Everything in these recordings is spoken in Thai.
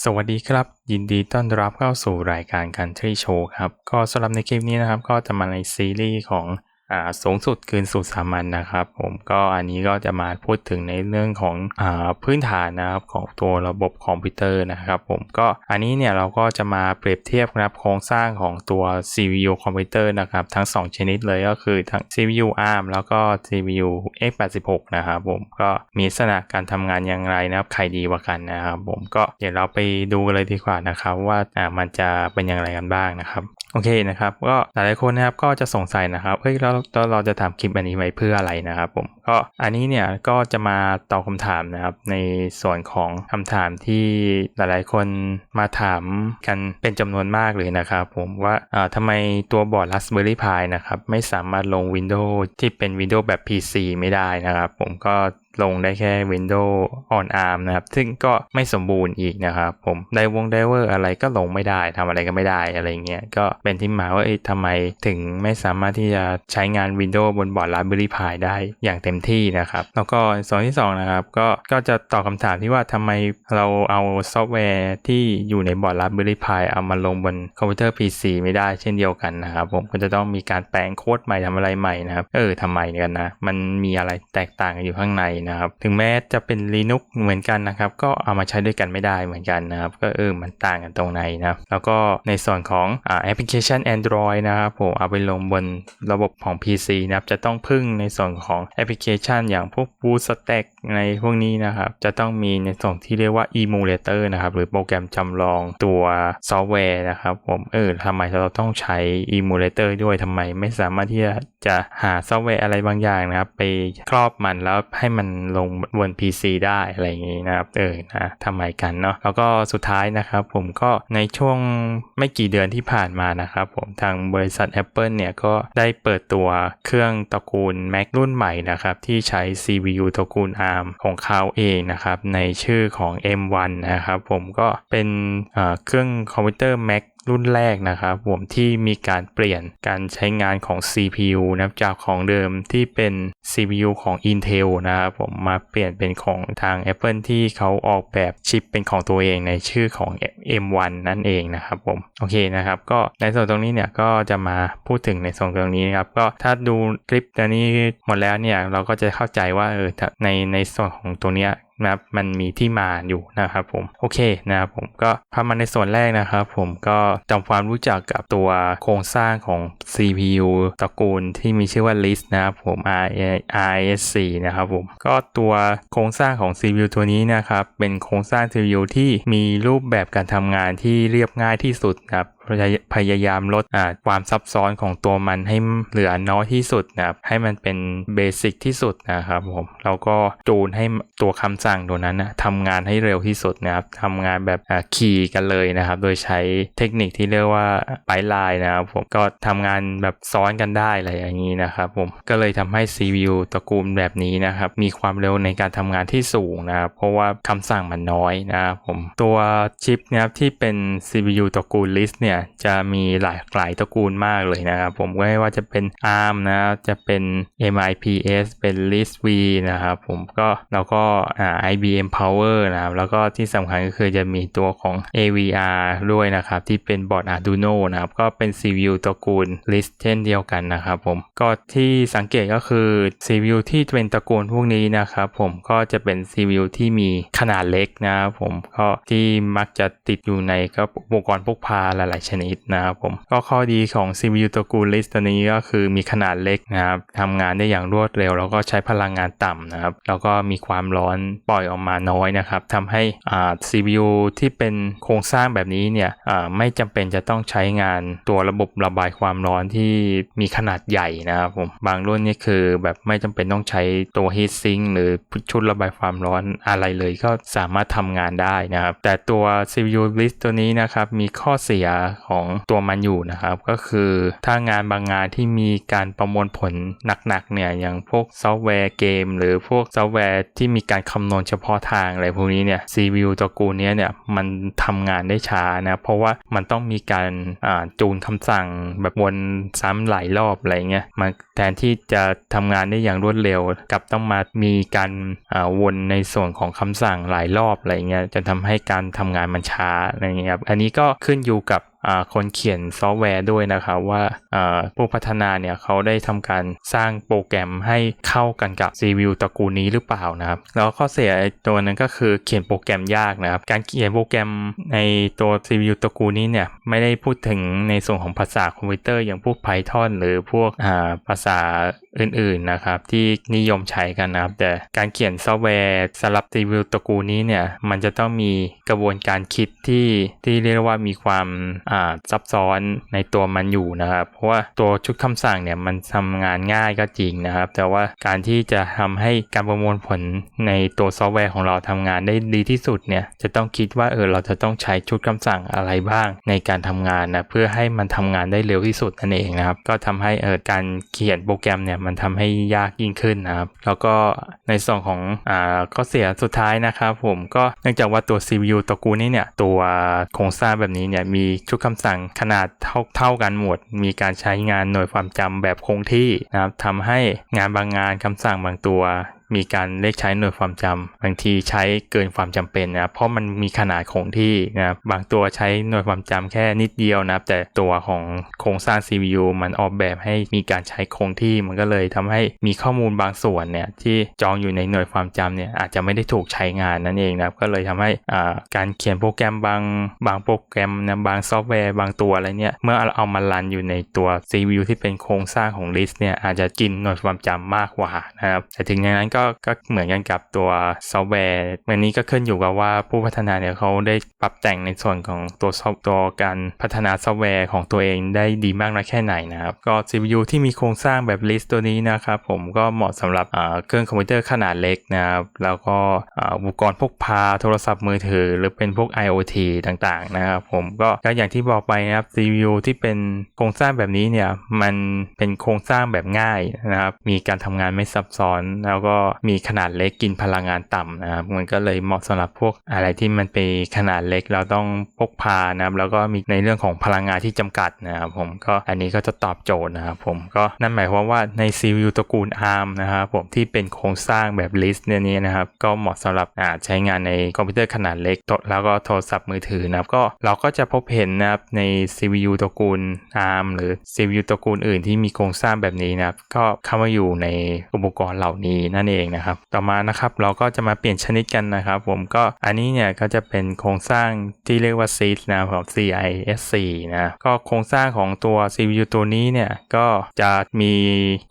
สวัสดีครับ ยินดีต้อนรับเข้าสู่รายการ Country Show ครับ ก็สำหรับในคลิปนี้นะครับ ก็จะมาในซีรีส์ของ สูงสุดคืนสู่สามัญนะครับ ผมก็อันนี้ก็จะมาพูดถึงในเรื่องของอ่าพื้นฐานนะครับของตัวระบบคอมพิวเตอร์นะครับ ผมก็อันนี้เนี่ยเราก็จะมาเปรียบเทียบนะครับโครงสร้างของตัว CPU คอมพิวเตอร์นะครับทั้ง 2 ชนิดเลยก็คือทั้ง CPU ARM แล้วก็ CPU x86 นะครับผมก็มีลักษณะการทำงานอย่างไรนะครับใครดีกว่ากันนะครับ ผมก็เดี๋ยวเราไปดูเลยดีกว่านะครับว่าอ่ามันจะเป็นอย่างไรกันบ้างนะครับ โอเคนะครับก็หลายๆคนนะครับก็จะสงสัยนะครับเฮ้ยแล้วเราจะทำคลิปอันนี้ไว้เพื่ออะไรนะครับผมก็อันนี้เนี่ยก็จะมาตอบคำถามนะครับในส่วนของคำถามที่หลายๆคนมาถามกันเป็นจำนวนมากเลยนะครับผมว่าอ่าทำไมตัวบอร์ด Raspberry Pi นะครับไม่สามารถลง Windows ที่เป็น Windows แบบ PC ไม่ได้นะครับผมก็ ลงได้แค่ Windows on ARM นะครับ ซึ่งก็ไม่สมบูรณ์อีกนะครับผมไดวงไดเวอร์อะไรก็ลงไม่ได้ทำอะไรก็ไม่ได้อะไรเงี้ย ก็เป็นที่มาว่าเอ้ยทำไมถึงไม่สามารถที่จะใช้งาน Windows บนบอร์ด Raspberry Pi ได้อย่างเต็มที่นะครับ แล้วก็ส่วนที่2นะครับก็ก็จะตอบคำถามที่ว่าทำไมเราเอาซอฟต์แวร์ที่อยู่ในบอร์ด Raspberry Pi เอามาลงบนคอมพิวเตอร์ PC ไม่ได้เช่นเดียวกันนะครับผมก็จะต้องมีการแปลงโค้ดใหม่ทำอะไรใหม่นะครับเออทำไมกันนะมันมีอะไรแตกต่างกันอยู่ข้างในนะครับ ถึงแม้จะเป็น Linux เหมือนกันนะครับ ก็เอามาใช้ด้วยกันไม่ได้เหมือนกันนะครับ ก็เออมันต่างกันตรงไหนนะครับแล้วก็ในส่วนของอแอปพลิเคชัน Android นะครับผมเอาไปลงบนระบบของ PC นะครับจะต้องพึ่งในส่วนของแอปพลิเคชัน อย่างพวก BlueStack ในพวกนี้นะครับ จะต้องมีในส่วนที่เรียกว่า emulator นะครับ หรือโปรแกรมจำลองตัวซอฟต์แวร์นะครับผมเออทำไมเราต้องใช้ emulator ด้วยทำไมไม่สามารถที่จะหาซอฟต์แวร์อะไรบางอย่างนะครับ ไปครอบมันแล้วให้มันลงบน PC ได้อะไรอย่างนี้นะครับ เออนะทำไมกันเนาะแล้วก็สุดท้ายนะครับผมก็ในช่วงไม่กี่เดือนที่ผ่านมานะครับผมทางบริษัท Apple เนี่ยก็ได้เปิดตัวเครื่องตระกูล Mac รุ่นใหม่นะครับ ที่ใช้ CPU ตระกูล ARM ของเขาเองนะครับ ในชื่อของ M1 นะครับผมก็เป็นเครื่องคอมพิวเตอร์ Mac รุ่นแรกนะครับผมที่มีการเปลี่ยนการใช้งานของ CPU นะครับจากของเดิมที่เป็น CPU ของ Intel นะครับผมมาเปลี่ยนเป็นของทาง Apple ที่เขาออกแบบชิปเป็นของตัวเองในชื่อของ M1 นั่นเองนะครับผมโอเคนะครับก็ในส่วนตรงนี้เนี่ยก็จะมาพูดถึงในส่วนตรงนี้นะครับก็ถ้าดูคลิปตัวนี้หมดแล้วเนี่ยเราก็จะเข้าใจว่าเออในในส่วนของตัวเนี้ย นะครับมันมีที่มาอยู่นะครับผมโอเคนะครับผมก็พามาในส่วนแรกนะครับผมก็ทำความรู้จักกับตัวโครงสร้างของ CPU ตระกูลที่มีชื่อว่า list นะครับผม RISC นะครับผมก็ตัวโครงสร้างของ CPU ตัวนี้นะครับเป็นโครงสร้าง CPU ที่มีรูปแบบการทำงานที่เรียบง่ายที่สุดครับพยายามลดความซับซ้อนของตัวมันให้เหลือน้อยที่สุดนะครับให้มันเป็นเบสิกที่สุดนะครับผมแล้วก็จูนให้ตัวคำสั่งตัวนั้นนะทำงานให้เร็วที่สุดนะครับทำงานแบบขี่กันเลยนะครับ โดยใช้เทคนิคที่เรียกว่าไ i ไลน์นะครับผมก็ทำงานแบบซ้อนกันได้อะไรอย่างนี้นะครับผมก็เลยทำให้ CPU ตระกูลแบบนี้นะครับ มีความเร็วในการทำงานที่สูงนะครับเพราะว่าคำสั่งมันน้อยนะครับผมตัวชิปนะครับที่เป็น CPU ตระกูล list เนี่ยจะมีหลายหลายตระกูลมากเลยนะครับผมก็ไม่ว่าจะเป็น ARM นะจะเป็น MIPS เป็น LISC-V นะครับผมก็แล้วก็อ่า IBM Power นะครับแล้วก็ที่สำคัญก็คือจะมีตัวของ AVR ด้วยนะครับที่เป็นบอร์ด Arduino นะครับก็เป็น CPU ตระกูล LISC เช่นเดียวกันนะครับผมก็ที่สังเกตก็คือ CPU ที่เป็นตระกูลพวกนี้นะครับผมก็จะเป็น CPU ที่มีขนาดเล็กนะครับผมก็ที่มักจะติดอยู่ในก็อุปกรณ์พกพาหลายชนิดนะครับผม ก็ข้อดีของ CPU ตระกูล list ตัวนี้ก็คือมีขนาดเล็กนะครับทำงานได้อย่างรวดเร็ว แล้วก็ใช้พลังงานต่ำนะครับ แล้วก็มีความร้อนปล่อยออกมาน้อยนะครับทำให้อ่า CPU ที่เป็นโครงสร้างแบบนี้เนี่ยอ่าไม่จำเป็นจะต้องใช้งานตัวระบบระบายความร้อนที่มีขนาดใหญ่นะครับผม บางรุ่นนี่คือแบบไม่จำเป็นต้องใช้ตัว heat sink หรือชุดระบายความร้อนอะไรเลยก็สามารถทำงานได้นะครับ แต่ตัว CPU list ตัวนี้นะครับ มีข้อเสียของตัวมันอยู่นะครับ ก็คือถ้างานบางงานที่มีการประมวลผลหนักๆเนี่ยอย่างพวกซอฟต์แวร์เกม หรือพวกซอฟต์แวร์ที่มีการคำนวณเฉพาะทางอะไรพวกนี้เนี่ย CPU ตัวกูเนี้ยเนี่ยมันทำงานได้ช้านะเพราะว่ามันต้องมีการจูนคำสั่งแบบวนซ้ำหลายรอบอะไรเงี้ยมันแทนที่จะทำงานได้อย่างรวดเร็วกับต้องมามีการวนในส่วนของคำสั่งหลายรอบอะไรเงี้ยจะทำให้การทำงานมันช้าอะไรเงี้ยครับอันนี้ก็ขึ้นอยู่กับคนเขียนซอฟต์แวร์ด้วยนะครับว่าผู้พัฒนาเนี่ยเขาได้ทำการสร้างโปรแกรมให้เข้ากันกับ CPU ตระกูลนี้หรือเปล่านะครับ แล้วข้อเสียตัวนั้นก็คือเขียนโปรแกรมยากนะครับ การเขียนโปรแกรมในตัว CPU ตระกูลนี้เนี่ยไม่ได้พูดถึงในส่วนของภาษาคอมพิวเตอร์อย่างพวก Python หรือพวกภาษา อื่นๆนะครับที่นิยมใช้กันนะครับแต่การเขียนซอฟต์แวร์สำหรับ CPU ตระกูลนี้เนี่ยมันจะต้องมีกระบวนการคิดที่ที่เรียกว่ามีความอ่าซับซ้อนในตัวมันอยู่นะครับ เพราะว่าตัวชุดคำสั่งเนี่ยมันทำงานง่ายก็จริงนะครับ แต่ว่าการที่จะทำให้การประมวลผลในตัวซอฟต์แวร์ของเราทำงานได้ดีที่สุดเนี่ยจะต้องคิดว่าเออเราจะต้องใช้ชุดคำสั่งอะไรบ้างในการทำงานนะเพื่อให้มันทำงานได้เร็วที่สุดนั่นเองนะครับก็ทำให้เออการเขียนโปรแกรมเนี่ยมันทำให้ยากยิ่งขึ้นนะครับ แล้วก็ในส่วนของอ่าข้อเสียสุดท้ายนะครับผมก็เนื่องจากว่าตัว CPU ตระกูลนี้เนี่ยตัวโครงสร้างแบบนี้เนี่ยมีชุดคำสั่งขนาดเท่าเท่ากันหมด มีการใช้งานหน่วยความจำแบบคงที่นะครับทำให้งานบางงานคำสั่งบางตัว มีการเลขใช้หน่วยความจำบางทีใช้เกินความจำเป็นนะเพราะมันมีขนาดคงที่นะครับบางตัวใช้หน่วยความจำแค่นิดเดียวนะครับแต่ตัวของโครงสร้าง CPU มันออกแบบให้มีการใช้คงที่มันก็เลยทำให้มีข้อมูลบางส่วนเนี่ยที่จองอยู่ในหน่วยความจำเนี่ยอาจจะไม่ได้ถูกใช้งานนั่นเองนะครับก็เลยทำให้อ่าการเขียนโปรแกรมบางบางโปรแกรมนะบางซอฟต์แวร์บางตัวอะไรเนี่ยเมื่อเอามารันอยู่ในตัว CPU ที่เป็นโครงสร้างของ list เนี่ยอาจจะกินหน่วยความจำมากกว่านะครับแต่ถึงอย่างนั้นก็ก็เหมือนกันกับตัวซอฟต์แวร์วันนี้ก็ขึ้นอยู่กับว่าผู้พัฒนาเนี่ยเขาได้ปรับแต่งในส่วนของตัวซอฟต์ตัวการพัฒนาซอฟต์แวร์ของตัวเองได้ดีมากน้อยแค่ไหนนะครับ ก็ CPU ที่มีโครงสร้างแบบ list ตัวนี้นะครับผมก็เหมาะสำหรับเครื่องคอมพิวเตอร์ขนาดเล็กนะครับแล้วก็อุปกรณ์พกพาโทรศัพท์มือถือ หรือเป็นพวก IoT ต่างๆนะครับผมก็ก็อย่างที่บอกไปนะครับ CPU ที่เป็นโครงสร้างแบบนี้เนี่ยมันเป็นโครงสร้างแบบง่ายนะครับมีการทำงานไม่ซับซ้อนแล้วก็มีขนาดเล็กกินพลังงานต่ำนะครับมันก็เลยเหมาะสำหรับพวกอะไรที่มันเป็นขนาดเล็กเราต้องพกพานะครับแล้วก็มีในเรื่องของพลังงานที่จำกัดนะครับผมก็อันนี้ก็จะตอบโจทย์นะครับผมก็นั่นหมายความว่าใน CPU ตระกูล ARM นะครับผมที่เป็นโครงสร้างแบบ list เนี่ยนี้นะครับก็เหมาะสำหรับใช้งานในคอมพิวเตอร์ขนาดเล็กแล้วก็โทรศัพท์มือถือนะครับก็เราก็จะพบเห็นนะครับใน CPU ตระกูล ARM หรือ CPU ตระกูลอื่นที่มีโครงสร้างแบบนี้นะครับก็เข้ามาอยู่ในอุปกรณ์เหล่านี้นั่นเองนะครับ ต่อมานะครับเราก็จะมาเปลี่ยนชนิดกันนะครับ ผมก็อันนี้เนี่ยก็จะเป็นโครงสร้างที่เรียกว่า CIS นะครับ CISC นะก็โครงสร้างของตัว CPU ตัวนี้เนี่ยก็จะมี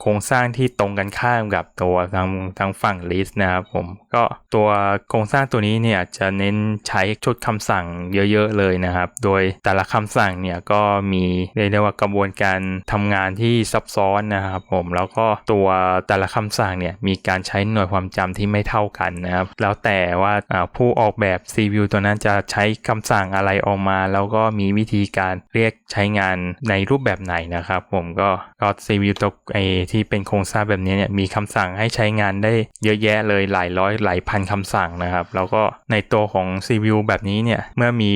โครงสร้างที่ตรงกันข้ามกับตัวทางทางฝั่ง list นะครับผมก็ตัวโครงสร้างตัวนี้เนี่ยจะเน้นใช้ชุดคำสั่งเยอะๆเลยนะครับ โดยแต่ละคำสั่งเนี่ยก็มีเรียกว่ากระบวนการทำงานที่ซับซ้อนนะครับผมแล้วก็ตัวแต่ละคำสั่งเนี่ยมีการใช้หน่วยความจำที่ไม่เท่ากันนะครับ แล้วแต่ว่าผู้ออกแบบ CPU ตัวนั้นจะใช้คำสั่งอะไรออกมา แล้วก็มีวิธีการเรียกใช้งานในรูปแบบไหนนะครับ ผมก็ ก็ CPU ตัวไอที่เป็นโครงสร้างแบบนี้เนี่ยมีคำสั่งให้ใช้งานได้เยอะแยะเลยหลายร้อยหลายพันคำสั่งนะครับ แล้วก็ในตัวของ CPU แบบนี้เนี่ยเมื่อมี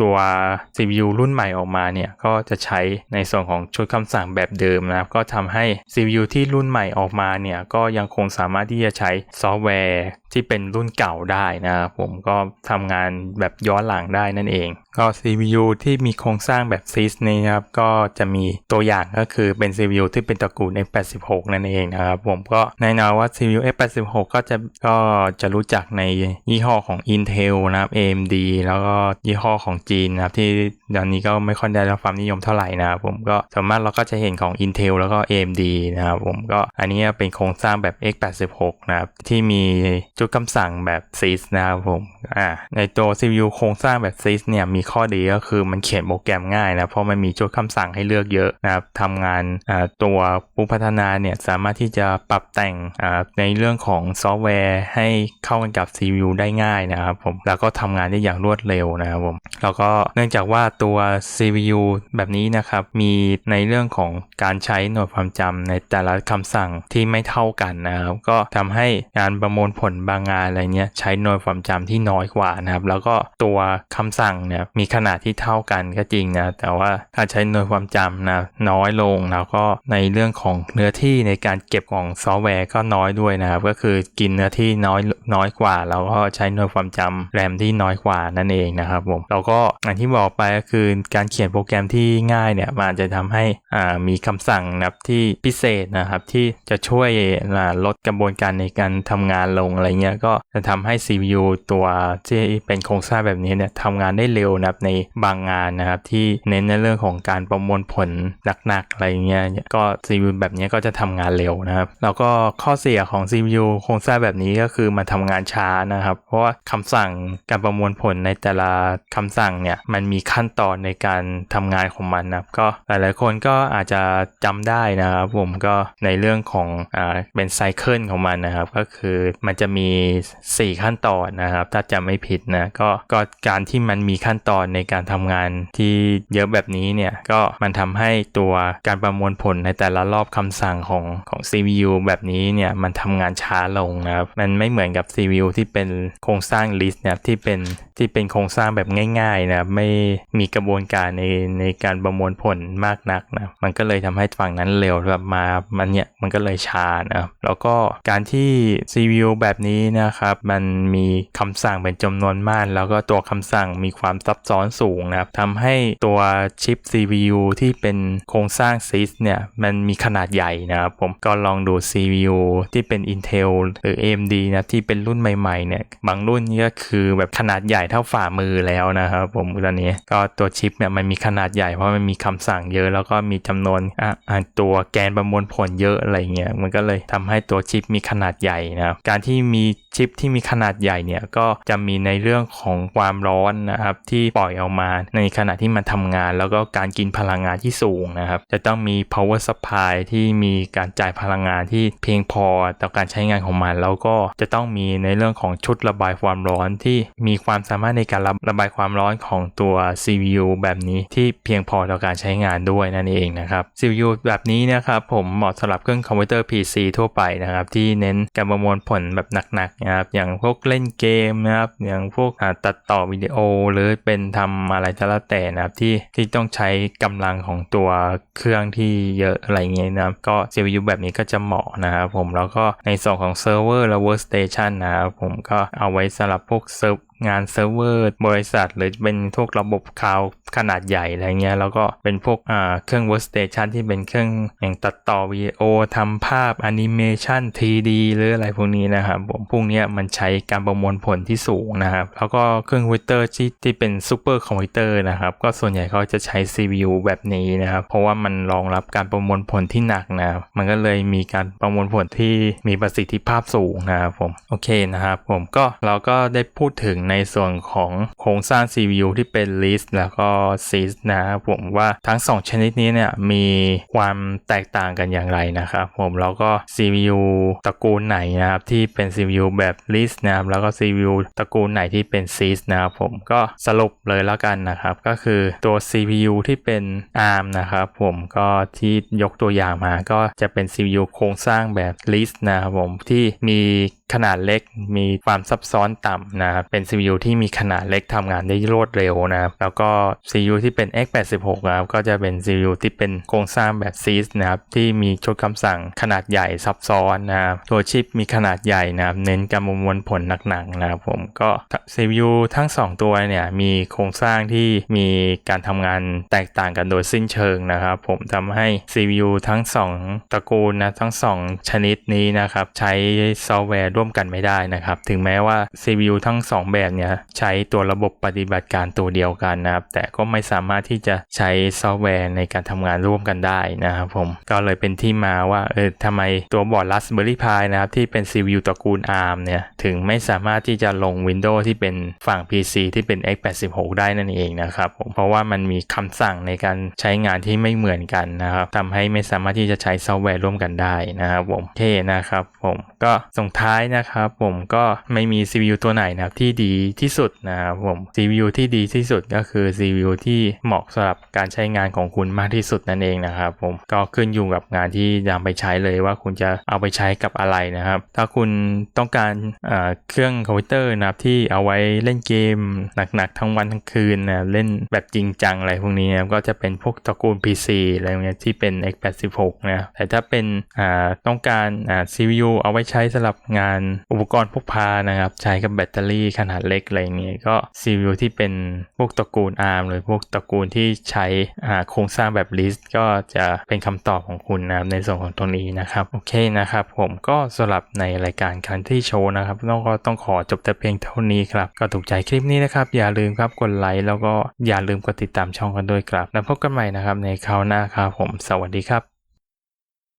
ตัว CPU รุ่นใหม่ออกมาเนี่ยก็จะใช้ในส่วนของชุดคำสั่งแบบเดิมนะครับ ก็ทำให้ CPU ที่รุ่นใหม่ออกมาเนี่ยก็ยังคงสามารถที่จะใช้ซอฟต์แวร์ที่เป็นรุ่นเก่าได้นะครับผมก็ทำงานแบบย้อนหลังได้นั่นเอง ก็ CPU ที่มีโครงสร้างแบบ CIS นี้ครับ ก็จะมีตัวอย่างก็คือเป็น CPU ที่เป็นตระกูล X86 นั่นเองนะครับ ผมก็แน่นอนว่า CPU X86 ก็จะก็จะรู้จักในยี่ห้อของ Intel นะครับ AMD แล้วก็ยี่ห้อของจีนนะครับ ที่ตอนนี้ก็ไม่ค่อยได้รับความนิยมเท่าไหร่นะครับผมก็สามารถเราก็จะเห็นของ Intel แล้วก็ AMD นะครับผมก็อันนี้เป็นโครงสร้างแบบ X86 นะครับ ที่มีชุดคำสั่งแบบ CIS นะครับผมอ่าในตัว CPU โครงสร้างแบบ CIS เนี่ยมีมีข้อดีก็คือมันเขียนโปรแกรมง่ายนะเพราะมันมีชุดคำสั่งให้เลือกเยอะนะครับทำงานตัวผู้พัฒนาเนี่ยสามารถที่จะปรับแต่งในเรื่องของซอฟต์แวร์ให้เข้ากันกับ CPU ได้ง่ายนะครับผมแล้วก็ทำงานได้อย่างรวดเร็วนะครับผมแล้วก็เนื่องจากว่าตัว CPU แบบนี้นะครับมีในเรื่องของการใช้หน่วยความจำในแต่ละคำสั่งที่ไม่เท่ากันนะครับก็ทำให้งานประมวลผลบางงานอะไรเนี้ยใช้หน่วยความจำที่น้อยกว่านะครับแล้วก็ตัวคำสั่งเนี่ยมีขนาดที่เท่ากันก็จริงนะ แต่ว่าการใช้หน่วยความจำนะน้อยลงแล้วก็ในเรื่องของเนื้อที่ในการเก็บของซอฟต์แวร์ก็น้อยด้วยนะครับ ก็คือกินเนื้อที่น้อยน้อยกว่า แล้วก็ใช้หน่วยความจำแรมที่น้อยกว่านั่นเองนะครับผมแล้วก็อย่างที่บอกไปก็คือการเขียนโปรแกรมที่ง่ายเนี่ยมันจะทำให้อ่ามีคำสั่งนะครับที่พิเศษนะครับที่จะช่วยลดกระบวนการในการทำงานลงอะไรเงี้ยก็จะทำให้ CPU ตัวที่เป็นโครงสร้างแบบนี้เนี่ยทำงานได้เร็วนะครับในบางงานนะครับที่เน้นในเรื่องของการประมวลผลหนักๆอะไรเงี้ยก็ CPU แบบนี้ก็จะทำงานเร็วนะครับ แล้วก็ข้อเสียของ CPU โครงสร้างแบบนี้ก็คือมันทำงานช้านะครับ เพราะว่าคำสั่งการประมวลผลในแต่ละคำสั่งเนี่ยมันมีขั้นตอนในการทำงานของมันนะครับ ก็หลายๆคนก็อาจจะจำได้นะครับผมก็ในเรื่องของอ่าเป็นไซเคิลของมันนะครับ ก็คือมันจะมี 4 ขั้นตอนนะครับ ถ้าจำไม่ผิดนะก็ก็การที่มันมีขั้นตอนในการทำงานที่เยอะแบบนี้เนี่ยก็มันทำให้ตัวการประมวลผลในแต่ละรอบคำสั่งของของ CPU แบบนี้เนี่ยมันทำงานช้าลงนะครับ มันไม่เหมือนกับ CPU ที่เป็นโครงสร้าง list เนี่ยที่เป็นที่เป็นโครงสร้างแบบง่ายๆนะครับไม่มีกระบวนการในในการประมวลผลมากนักนะมันก็เลยทำให้ฝั่งนั้นเร็วแบบมามันเนี่ยมันก็เลยช้านะครับแล้วก็การที่ CPU แบบนี้นะครับมันมีคำสั่งเป็นจำนวนมาก แล้วก็ตัวคำสั่งมีความซับซ้อนสูงนะครับทำให้ตัวชิป CPU ที่เป็นโครงสร้าง CIS เนี่ยมันมีขนาดใหญ่นะครับผมก็ลองดู CPU ที่เป็น Intel หรือ AMD นะที่เป็นรุ่นใหม่ๆเนี่ยบางรุ่นนี่ก็คือแบบขนาดใหญ่เท่าฝ่ามือแล้วนะครับผมตอนนี้ก็ตัวชิปเนี่ยมันมีขนาดใหญ่เพราะมันมีคำสั่งเยอะ แล้วก็มีจำนวนอะอะตัวแกนประมวลผลเยอะอะไรเงี้ยมันก็เลยทำให้ตัวชิปมีขนาดใหญ่นะครับการที่มีชิปที่มีขนาดใหญ่เนี่ยก็จะมีในเรื่องของความร้อนนะครับที่ปล่อยออกมาในขณะที่มันทำงาน แล้วก็การกินพลังงานที่สูงนะครับ จะต้องมี power supply ที่มีการจ่ายพลังงานที่เพียงพอต่อการใช้งานของมัน แล้วก็จะต้องมีในเรื่องของชุดระบายความร้อนที่มีความสามารถในการระระบายความร้อนของตัว CPU แบบนี้ที่เพียงพอต่อการใช้งานด้วยนั่นเองนะครับ CPU แบบนี้นะครับผมเหมาะสำหรับเครื่องคอมพิวเตอร์ PC ทั่วไปนะครับ ที่เน้นการประมวลผลแบบหนักๆนะครับอย่างพวกเล่นเกมนะครับอย่างพวกตัดต่อวิดีโอ หรือเป็นทำอะไรก็แล้วแต่นะครับที่ที่ต้องใช้กำลังของตัวเครื่องที่เยอะอะไรเงี้ยนะครับก็ CPU แบบนี้ก็จะเหมาะนะครับผมแล้วก็ในส่วนของเซิร์ฟเวอร์และ workstation นะครับผมก็เอาไว้สำหรับพวกเซิร์ฟ งานเซิร์ฟเวอร์บริษัท หรือเป็นพวกระบบคลาวขนาดใหญ่อะไรเงี้ยแล้วก็เป็นพวกอ่าเครื่อง workstation ที่เป็นเครื่องอย่างตัดต่อวิดีโอทำภาพแอนิเมชัน 3D หรืออะไรพวกนี้นะครับผมพวกนี้มันใช้การประมวลผลที่สูงนะครับ แล้วก็เครื่องคอมพิวเตอร์ที่ที่เป็นซูเปอร์คอมพิวเตอร์นะครับก็ส่วนใหญ่เขาจะใช้ CPU แบบนี้นะครับเพราะว่ามันรองรับการประมวลผลที่หนักนะครับมันก็เลยมีการประมวลผลที่มีประสิทธิภาพสูงนะครับผมโอเคนะครับผมก็เราก็ได้พูดถึงในส่วนของโครงสร้าง CPU ที่เป็น list แล้วก็ sys นะครับผมว่าทั้ง 2 ชนิดนี้เนี่ยมีความแตกต่างกันอย่างไรนะครับผมแล้วก็ CPU ตระกูลไหนนะครับที่เป็น CPU แบบ list นะครับแล้วก็ CPU ตระกูลไหนที่เป็น sys นะครับผมก็สรุปเลยแล้วกันนะครับก็คือตัว CPU ที่เป็น ARM นะครับผมก็ที่ยกตัวอย่างมาก็จะเป็น CPU โครงสร้างแบบ list นะครับผมที่มีขนาดเล็กมีความซับซ้อนต่ำนะครับเป็น CPU ที่มีขนาดเล็กทำงานได้รวดเร็วนะครับแล้วก็ CPU ที่เป็น x86 นะครับก็จะเป็น CPU ที่เป็นโครงสร้างแบบ CIS นะครับที่มีชุดคำสั่งขนาดใหญ่ซับซ้อนนะครับตัวชิปมีขนาดใหญ่นะครับเน้นการประมวลผลหนักๆนะครับผมก็ CPU ทั้ง 2 ตัวเนี่ยมีโครงสร้างที่มีการทำงานแตกต่างกันโดยสิ้นเชิงนะครับผมทำให้ CPU ทั้ง 2 ตระกูลนะทั้ง 2 ชนิดนี้นะครับใช้ซอฟต์แวร์ร่วร่วมกันไม่ได้นะครับ ถึงแม้ว่า CPU ทั้ง 2 แบร์เนี่ยใช้ตัวระบบปฏิบัติการตัวเดียวกันนะครับ แต่ก็ไม่สามารถที่จะใช้ซอฟต์แวร์ในการทำงานร่วมกันได้นะครับผม ก็เลยเป็นที่มาว่าเออทำไมตัวบอร์ด Raspberry Pi นะครับที่เป็น CPU ตระกูล ARM เนี่ยถึงไม่สามารถที่จะลง Windows ที่เป็นฝั่ง PC ที่เป็น x86 ได้นั่นเองนะครับผม เพราะว่ามันมีคำสั่งในการใช้งานที่ไม่เหมือนกันนะครับทำให้ไม่สามารถที่จะใช้ซอฟต์แวร์ร่วมกันได้นะครับผมโอเคนะครับผมก็ส่งท้ายนะครับผมก็ไม่มี CPU ตัวไหนนะครับที่ดีที่สุดนะครับผม CPU ที่ดีที่สุดก็คือ CPU ที่เหมาะสำหรับการใช้งานของคุณมากที่สุดนั่นเองนะครับผมก็ขึ้นอยู่กับงานที่นำไปใช้เลยว่าคุณจะเอาไปใช้กับอะไรนะครับ ถ้าคุณต้องการเอ่อเครื่องคอมพิวเตอร์นะครับที่เอาไว้เล่นเกมหนักๆ ทั้งวันทั้งคืนนะเล่นแบบจริงจังอะไรพวกนี้นะก็จะเป็นพวกตระกูล PC อะไรพวกเนี้ยที่เป็น x86 นะแต่ถ้าเป็นต้องการ CPU เอาไว้ใช้สำหรับงานอุปกรณ์พกพานะครับ ใช้กับแบตเตอรี่ขนาดเล็กอะไรเงี้ยก็ CPU ที่เป็นพวกตระกูล ARM หรือพวกตระกูลที่ใช้โครงสร้างแบบ list ก็จะเป็นคำตอบของคุณนะครับในส่วนของตรงนี้นะครับ โอเคนะครับผมก็สำหรับในรายการ Country Show นะครับต้องก็ต้องขอจบแต่เพียงเท่านี้ครับ ก็ถูกใจคลิปนี้นะครับ อย่าลืมครับกดไลค์แล้วก็อย่าลืมกดติดตามช่องกันด้วยครับ แล้วพบกันใหม่นะครับในคราวหน้าครับผม สวัสดีครับ